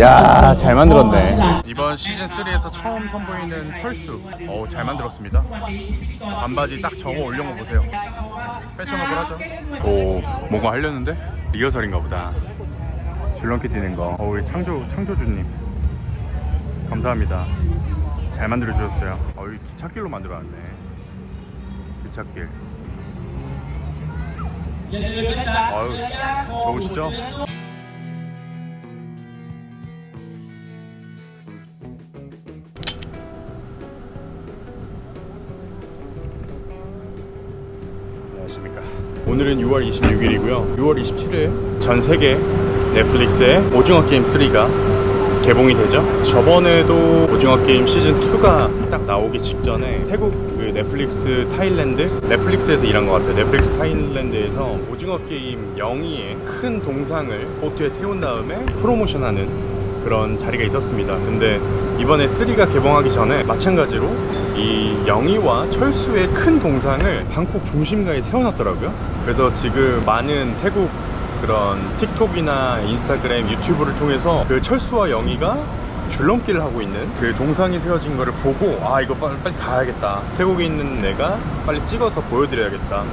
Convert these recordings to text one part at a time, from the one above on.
야, 잘 만들었네. 이번 시즌 3에서 처음 선보이는 철수. 어, 잘 만들었습니다. 반바지 딱 저거 올려거 보세요. 패셔너블하죠? 오, 뭔가 하려는데? 리허설인가 보다. 줄넘기 뛰는 거. 어, 우리 창조 창조주님. 감사합니다. 잘 만들어 주셨어요. 어, 이 기찻길로 만들어 놨네. 기찻길. 아유, 좋으시죠? 오늘은 6월 26일이고요. 6월 27일 전 세계 넷플릭스의 오징어 게임 3가 개봉이 되죠. 저번에도 오징어 게임 시즌 2가 딱 나오기 직전에 태국 그 넷플릭스 타일랜드 넷플릭스에서 일한 것 같아요. 넷플릭스 타일랜드에서 오징어 게임 영희의 큰 동상을 보트에 태운 다음에 프로모션하는 그런 자리가 있었습니다. 근데 이번에 3가 개봉하기 전에 마찬가지로 이 영희와 철수의 큰 동상을 방콕 중심가에 세워놨더라고요. 그래서 지금 많은 태국 그런 틱톡이나 인스타그램, 유튜브를 통해서 그 철수와 영희가 줄넘기를 하고 있는 그 동상이 세워진 거를 보고 아 이거 빨리, 빨리 가야겠다. 태국에 있는 내가 빨리 찍어서 보여드려야겠다.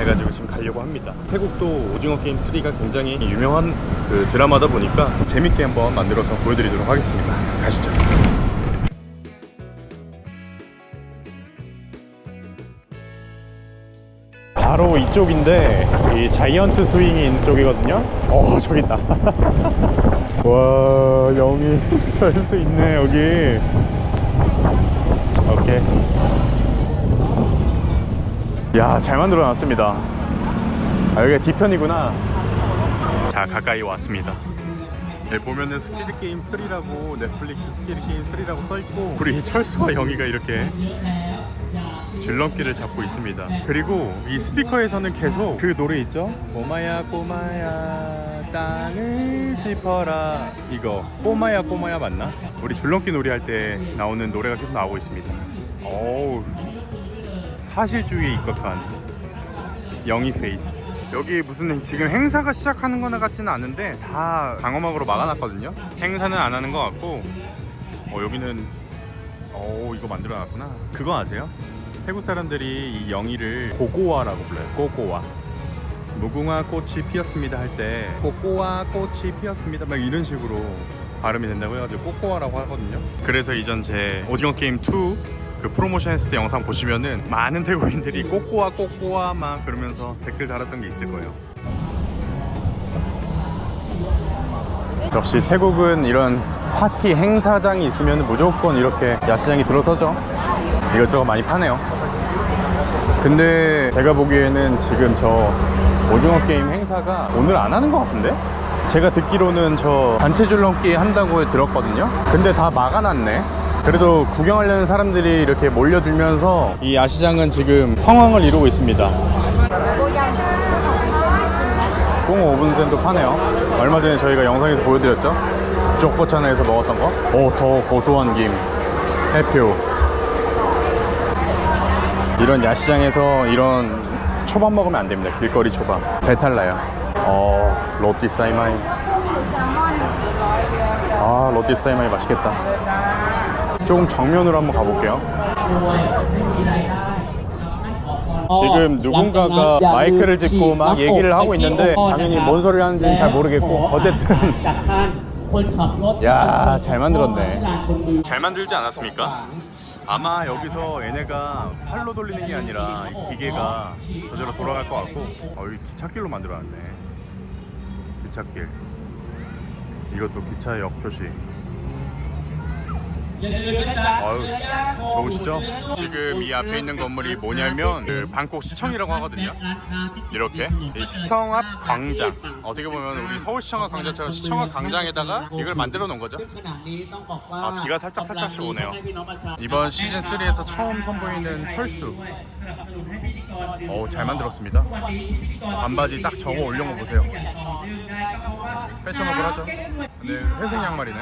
해가지고 지금 가려고 합니다. 태국도 오징어 게임 3가 굉장히 유명한 그 드라마다 보니까 재밌게 한번 만들어서 보여드리도록 하겠습니다. 가시죠. 바로 이쪽인데 이 자이언트 있는 쪽이거든요. 어 저기 있다. 와 영이 철수 있네 여기. 오케이. 야, 잘 만들어 놨습니다. 아, 여기가 뒤편이구나. 자, 가까이 왔습니다. 네, 보면은 스키드 게임 3라고 넷플릭스 스키드 게임 3라고 써 있고 우리 철수와 영희가 이렇게 줄넘기를 잡고 있습니다. 그리고 이 스피커에서는 계속 그 노래 있죠? 꼬마야 꼬마야 땅을 짚어라 이거 꼬마야 꼬마야 맞나? 우리 줄넘기 놀이 할 때 나오는 노래가 계속 나오고 있습니다. 어우 사실주의에 입각한 영희 페이스. 여기 무슨 지금 행사가 시작하는 거나 같지는 않은데 다 방어막으로 막아놨거든요. 행사는 안 하는 것 같고 어 여기는 어 이거 만들어 놨구나. 그거 아세요? 태국 사람들이 이 영희를 고고아라고 불러요. 고고아 무궁화 꽃이 피었습니다 할 때 꼬꼬아 꽃이 피었습니다. 막 이런 식으로 발음이 된다고 해가지고 꼬꼬아라고 하거든요. 그래서 이전 제 오징어 게임 2 그 프로모션 했을 때 영상 보시면은 많은 태국인들이 꼬꼬아 꼬꼬아 막 그러면서 댓글 달았던 게 있을 거예요. 역시 태국은 이런 파티 행사장이 있으면 무조건 이렇게 야시장이 들어서죠. 이것저것 많이 파네요. 근데 제가 보기에는 지금 저 오징어 게임 행사가 오늘 안 하는 것 같은데? 제가 듣기로는 저 단체 줄넘기 한다고 들었거든요. 근데 다 막아놨네 그래도 구경하려는 사람들이 이렇게 몰려들면서 이 야시장은 지금 성황을 이루고 있습니다 꽁 오븐센도 파네요 얼마 전에 저희가 영상에서 보여드렸죠 쪽보차나에서 먹었던 거 오, 더 고소한 김 해표 이런 야시장에서 이런 초밥 먹으면 안 됩니다. 길거리 초밥. 배탈 나요. 어, 로티 사이마이. 아, 로티 사이마이 맛있겠다. 조금 정면으로 한번 가볼게요. 지금 누군가가 마이크를 짚고 막 얘기를 하고 있는데 당연히 뭔 소리를 하는지는 잘 모르겠고 어쨌든 야, 잘 만들었네. 잘 만들지 않았습니까? 아마 여기서 얘네가 팔로 돌리는 게 아니라 이 기계가 저절로 돌아갈 것 같고 어, 이 기찻길로 만들어놨네 기찻길 이것도 기차의 역표시 아유 좋으시죠? 지금 이 앞에 있는 건물이 뭐냐면 그 방콕 시청이라고 하거든요. 이렇게 이 시청 앞 광장. 어떻게 보면 우리 서울시청 앞 광장처럼 시청 앞 광장에다가 이걸 만들어 놓은 거죠? 아 비가 살짝 살짝씩 오네요. 이번 시즌 3에서 처음 선보이는 철수. 어잘 만들었습니다. 반바지 딱 저거 올려거 보세요 패셔너블하죠 근데 회색 양말이네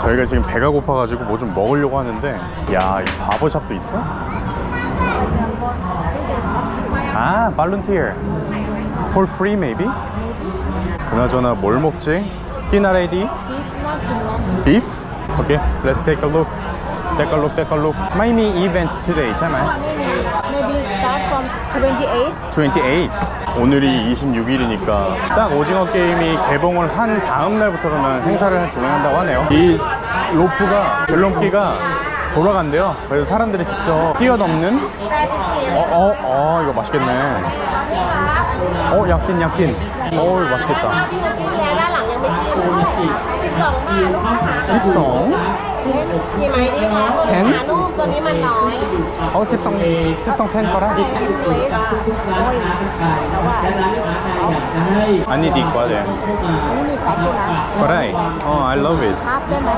저희가 지금 배가 고파가지고 뭐 좀 먹으려고 하는데 야이 바버샵도 있어? 아 발룬티어 for free maybe? 그나저나 뭘 먹지? 디나 레이디? beef? Okay, let's take a look take a look take a look Miami event today, 잠깐만 Maybe start from 28 28 오늘이 26일이니까 딱 오징어 게임이 개봉을 한 다음 날부터는 행사를 진행한다고 하네요. 이 로프가 줄넘기가 돌아간대요. 그래서 사람들이 직접 뛰어넘는 84 어, 어, 어, 이거 맛있겠네. 어, 야낀 야낀 어, 맛있겠다 สิบสองมีไหมดีคะแขน หาลูกตัวนี้มันน้อยเขาสิบสองสิบสองแท่งก็ได้สิบเลสอันนี้ดีกว่าเลยอันนี้มีไซส์ด้วยนะก็ได้อ๋อ I love it ภาพได้ไหม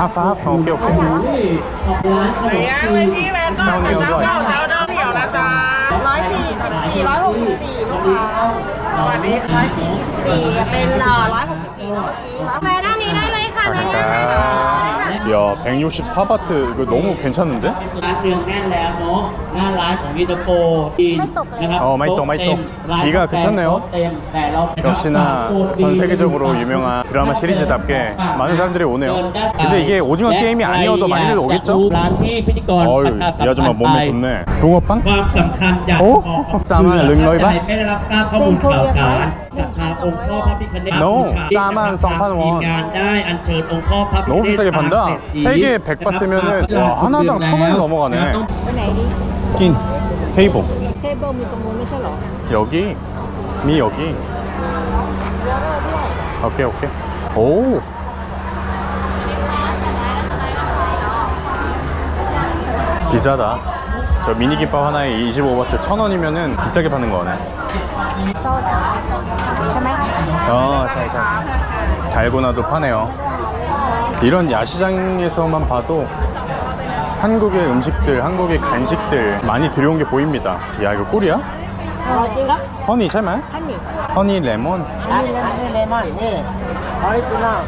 ฮับฮับโอเคโอเคเดี๋ยวัปที่แวนก็ะเจ้าเจ้าเจ้าเดิมเหี่ยวนะจ๊ะร้อยสี่สิบสี่ร้อยหกสิบสี่ลูกค้าสวัสดีร้อยสี่สิบสี่เป็นร้อยหก ไปด้านนี้ได้เลยค่ะในงานได้ค่ะ 야 164바트 이거 너무 괜찮은데? ร้านเรืองแน่นแล้วเนาะหน้าร้านของยูโตโปจีนนะครับ อ๋อไม่ตกไม่ตก ร้าน 비가 그쳤네요 เต็มแต่เรา 역시나 전 세계적으로 유명한 드라마 시리즈답게 많은 사람들이 오네요. 근데 이게 오징어 게임이 아니어도 많이들 ร้าน 오겠죠? ที่พิธีกร 어이, 이 아줌마 몸매 좋네. 붕어빵? ความสำคัญจาก โอ้สามารถลึงเลยปะ ไม่ได้รับทราบข้อมูลข่าวสาร จากทางองค์พ่อพระพิฆเนศ No บูช สามารถ2,000 ทีมงานได้อัญเชิญองค์พ่อพระพิฆเนศ 너무 비싸게 판다. 세 개에 100바트면은 와, 하나당 1,000원이 넘어가네. ไปไหนดี 낀 테이블 เทเบิลมีตรงนู้นไม่ใช่เหรอ 여기 미 여기 เยอะเลยด้วย 오케이 오케이 오 비싸다 저 미니 김밥 하나에 25바트 1,000원이면은 비싸게 파는 거네. 아, 잘, 잘. 달고나도 파네요. 이런 야시장에서만 봐도 한국의 음식들, 한국의 간식들 많이 들여온 게 보입니다. 야, 이거 꿀이야? 어딘가? 허니, 설마? 허니. 허니 레몬? 허니 레몬, 네. 어리지널.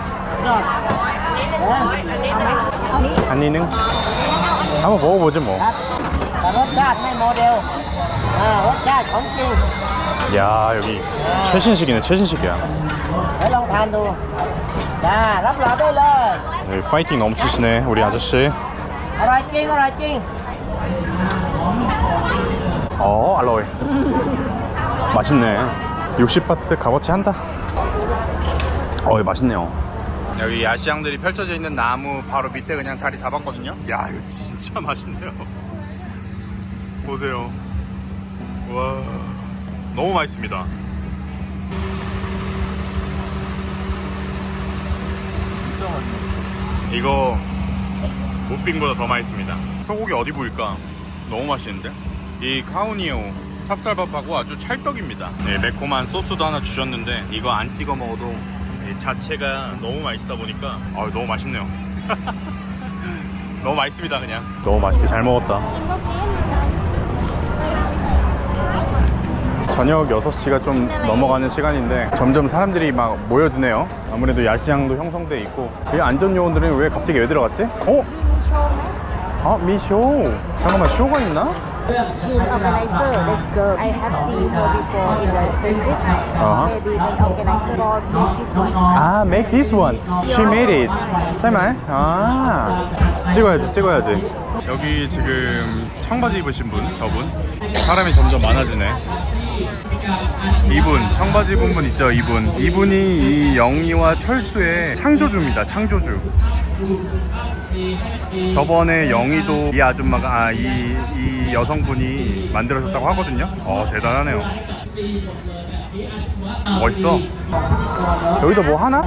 허니? 허니는? 한번 먹어보지 뭐. 아. ครับแต่รสชาติไม่โมเดลอ่ารสชาติของจริง 야, 여기 최신식이네, 최신식이야. เดี๋ยวลองทานดูจ้ารับรองได้เลย 여기 파이팅 넘치시네, 우리 아저씨. อร่อยจริงอร่อยจริง 어, 알로에. 맛있네. 60바트 값어치 한다. 어, 맛있네요. 여기 야시장들이 펼쳐져 있는 나무 바로 밑에 그냥 자리 잡았거든요. 야, 이거 진짜 맛있네요. 보세요. 와, 너무 맛있습니다. 진짜 맛있네. 이거 무빙보다 더 맛있습니다. 소고기 어디 보일까? 너무 맛있는데? 이 카우니오 찹쌀밥하고 아주 찰떡입니다. 네, 매콤한 소스도 하나 주셨는데 이거 안 찍어 먹어도 이 자체가 너무 맛있다 보니까 아, 너무 맛있네요. 너무 맛있습니다, 그냥. 너무 맛있게 잘 먹었다. 저녁 6시가 좀 넘어가는 시간인데 점점 사람들이 막 모여드네요. 아무래도 야시장도 형성돼 있고 이 안전요원들은 왜 갑자기 왜 들어갔지? 어? 아 미쇼 잠깐만 쇼가 있나? team organizer let's go I have seen her before in the Facebook Uh-huh. maybe the organizer or this one 아 make this one She made it 설마? 아 찍어야지 찍어야지 여기 지금 청바지 입으신 분 저분 사람이 점점 많아지네 이분 청바지 입은 분 있죠 이분? 이분이 이 영희와 철수의 창조주입니다 창조주. 저번에 영희도 이 아줌마가 아, 이, 이 여성분이 만들어줬다고 하거든요? 어 대단하네요. 멋있어. 여기도 뭐 하나?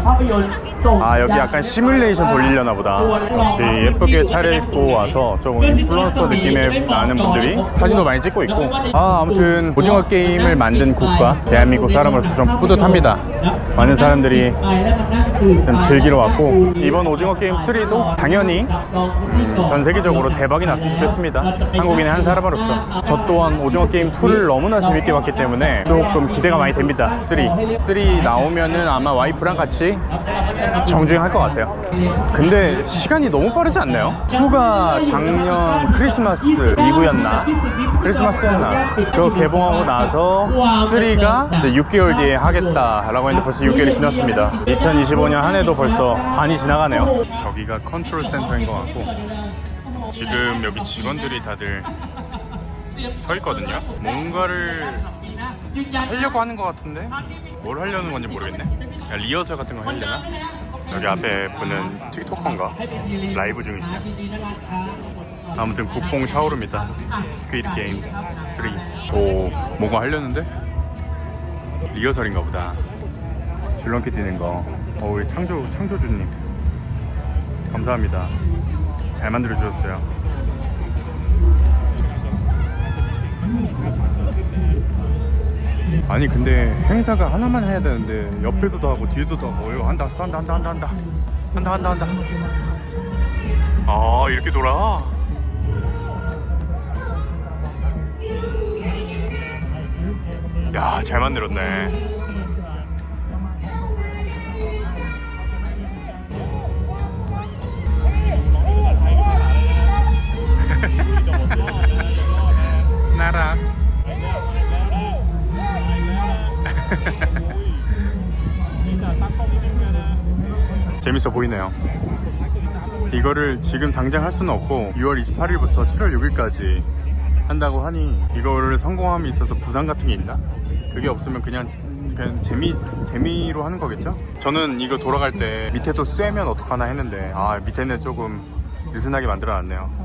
아 여기 약간 시뮬레이션 돌리려나 보다. 역시 예쁘게 차려입고 와서 조금 인플루언서 느낌의 나는 분들이 사진도 많이 찍고 있고. 아 아무튼 오징어 게임을 만든 국가 대한민국 사람으로서 좀 뿌듯합니다. 많은 사람들이 좀 즐기러 왔고 이번 오징어 게임 3도 당연히 음, 전 세계적으로 대박이 났으면 좋겠습니다. 한국인의 한 사람으로서. 저 또한 오징어 게임 2를 너무나 재밌게 봤기 때문에 조금 기대가 많이 됩니다 3 3 나오면은 아마 와이프랑 같이 정주행 할 것 같아요. 근데 시간이 너무 빠르지 않나요? 2가 작년 크리스마스 이브였나? 크리스마스였나? 그거 개봉하고 나서 3가 이제 6개월 뒤에 하겠다라고 했는데 벌써 6개월이 지났습니다. 2025년 한 해도 벌써 반이 지나가네요. 저기가 컨트롤 센터인 것 같고 지금 여기 직원들이 다들 서 있거든요. 뭔가를 하려고 하는 것 같은데? 뭘 하려는 건지 모르겠네. 리허설 같은 거 하려나? 여기 앞에 분은 틱톡커인가? 라이브 중이시네. 아무튼 국뽕 차오릅니다. 스퀴드 게임 3 오, 뭔가 하려는데? 리허설인가 보다. 줄넘기 뛰는 거. 어, 우리 창조, 창조주님. 감사합니다. 잘 만들어 주셨어요 아니 근데 행사가 하나만 해야 되는데 옆에서도 하고 뒤에서도 하고 이거 한다 한다 한다 한다 한다. 한다 한다 한다. 아 이렇게 돌아? 야 잘 만들었네. 나라 재밌어 보이네요. 이거를 지금 당장 할 수는 없고 6월 28일부터 7월 6일까지 한다고 하니 이거를 성공함에 있어서 부상 같은 게 있나? 그게 없으면 그냥 그냥 재미 재미로 하는 거겠죠? 저는 이거 돌아갈 때 밑에도 쐬면 어떡하나 했는데 아 밑에는 조금 느슨하게 만들어놨네요.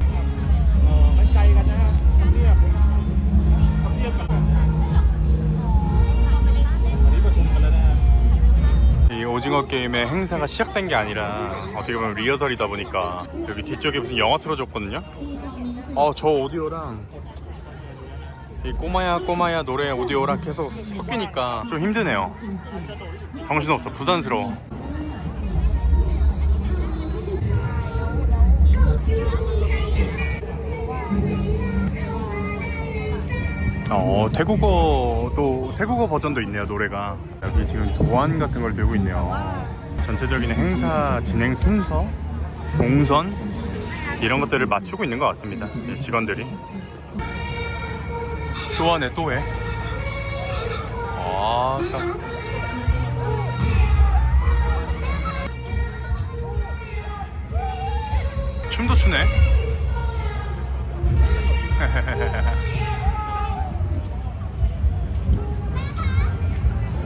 오징어 게임의 행사가 시작된 게 아니라 어떻게 보면 리허설이다 보니까 여기 뒤쪽에 무슨 영화 틀어줬거든요. 어저 오디오랑 이 꼬마야 꼬마야 노래 오디오랑 계속 섞이니까 좀 힘드네요. 정신없어 부산스러워. 어 태국어도 태국어 버전도 있네요 노래가. 여기 지금 도안 같은 걸 들고 있네요. 전체적인 행사 진행 순서 동선 이런 것들을 맞추고 있는 것 같습니다 이 직원들이. 또 하네 또해. 아 딱. 춤도 추네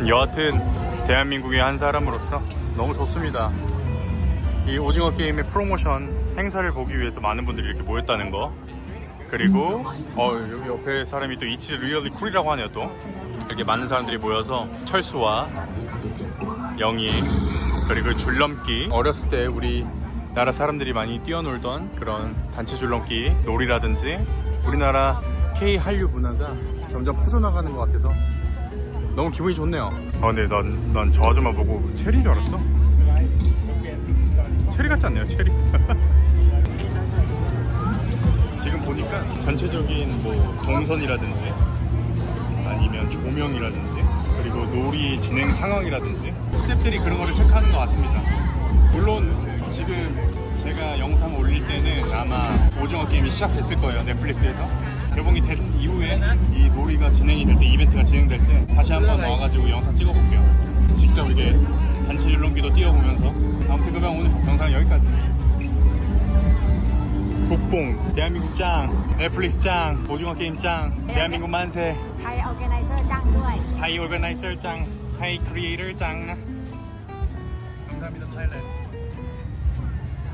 여하튼 대한민국의 한 사람으로서 너무 좋습니다. 이 오징어 게임의 프로모션 행사를 보기 위해서 많은 분들이 이렇게 모였다는 거. 그리고 어 여기 옆에 사람이 또 이치 리얼리 쿨이라고 하네요 또 이렇게 많은 사람들이 모여서 철수와 영희 그리고 줄넘기 어렸을 때 우리 나라 사람들이 많이 뛰어놀던 그런 단체 줄넘기 놀이라든지 우리나라 K 한류 문화가 점점 퍼져나가는 것 같아서 너무 기분이 좋네요. 아 근데 난 난 저 아줌마 보고 체리인 줄 알았어. 체리 같지 않네요, 체리. 지금 보니까 전체적인 뭐 동선이라든지 아니면 조명이라든지 그리고 놀이 진행 상황이라든지 스태프들이 그런 거를 체크하는 것 같습니다. 물론 지금 제가 영상 올릴 때는 아마 오징어 게임이 시작됐을 거예요 넷플릭스에서 개봉이 된 이후에 이 놀이가 진행이 될 때 이벤트가 진행될 때 다시 한번 와가지고 영상 찍어볼게요 직접 이렇게 단체 줄넘기도 뛰어보면서 아무튼 그러면 오늘 영상 여기까지 국뽕 대한민국 짱 넷플릭스 짱 오징어 게임 짱 대한민국 만세 ไทยออแกไนเซอร์จ้างด้วย 하이 오르가나이서 짱 하이 크리에이터 짱 감사합니다 타일랜드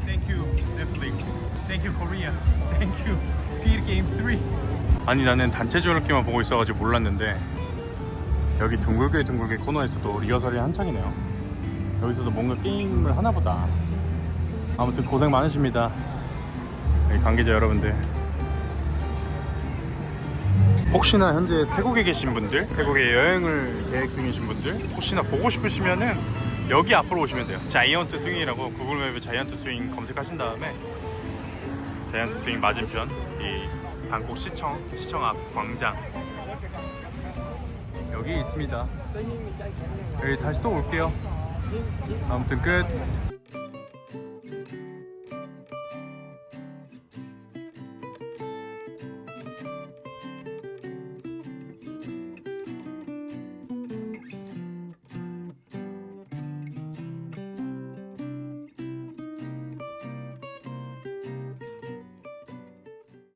Thank you Netflix Thank you Korea Thank you Speed Game 3 아니 나는 단체 줄넘기만 보고 있어가지고 몰랐는데 여기 둥글게 둥글게 코너에서도 리허설이 한창이네요. 여기서도 뭔가 게임을 하나 보다. 아무튼 고생 많으십니다. 관계자 여러분들. 혹시나 현재 태국에 계신 분들, 태국에 여행을 계획 중이신 분들, 혹시나 보고 싶으시면은 여기 앞으로 오시면 돼요. 자이언트 스윙이라고 구글맵에 자이언트 스윙 검색하신 다음에 자이언트 스윙 맞은편 이 방콕 시청 시청 앞 광장. 여기 있습니다. 여기 다시 또 올게요. 아무튼 끝